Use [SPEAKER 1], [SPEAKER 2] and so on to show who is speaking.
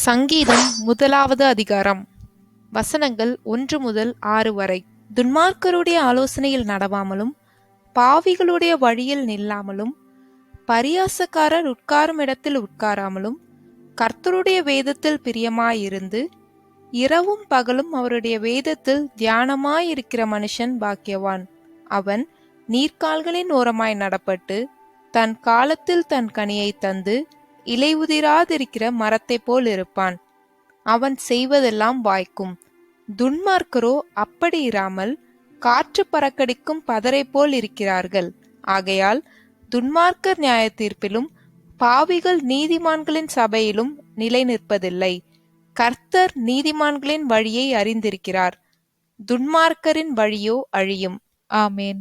[SPEAKER 1] சங்கீதம் முதலாவது அதிகாரம். வசனங்கள் ஒன்று முதல் ஆறு வரை. துன்மார்க்கருடைய ஆலோசனையில் நடவாமலும் பாவிகளுடைய வழியில் நில்லாமலும் பரியாசக்காரர் உட்காரும் இடத்தில் உட்காராமலும் கர்த்தருடைய வேதத்தில் பிரியமாயிருந்து இரவும் பகலும் அவருடைய வேதத்தில் தியானமாயிருக்கிற மனுஷன் பாக்கியவான். அவன் நீர்க்கால்களின் ஓரமாய் நடப்பட்டு தன் காலத்தில் தன் கனியை தந்து இலை உதிராதிருக்கிற மரத்தைப் போல் இருப்பான். அவன் செய்வதெல்லாம் வாய்க்கும். துன்மார்க்கரோ அப்படி இராமல் காற்று பறக்கடிக்கும் பதரை போல் இருக்கிறார்கள். ஆகையால் துன்மார்க்கர் நியாய தீர்ப்பிலும் பாவிகள் நீதிமான்களின் சபையிலும் நிலை நிற்பதில்லை கர்த்தர் நீதிமான்களின் வழியை அறிந்திருக்கிறார். துன்மார்க்கரின் வழியோ அழியும். ஆமேன்.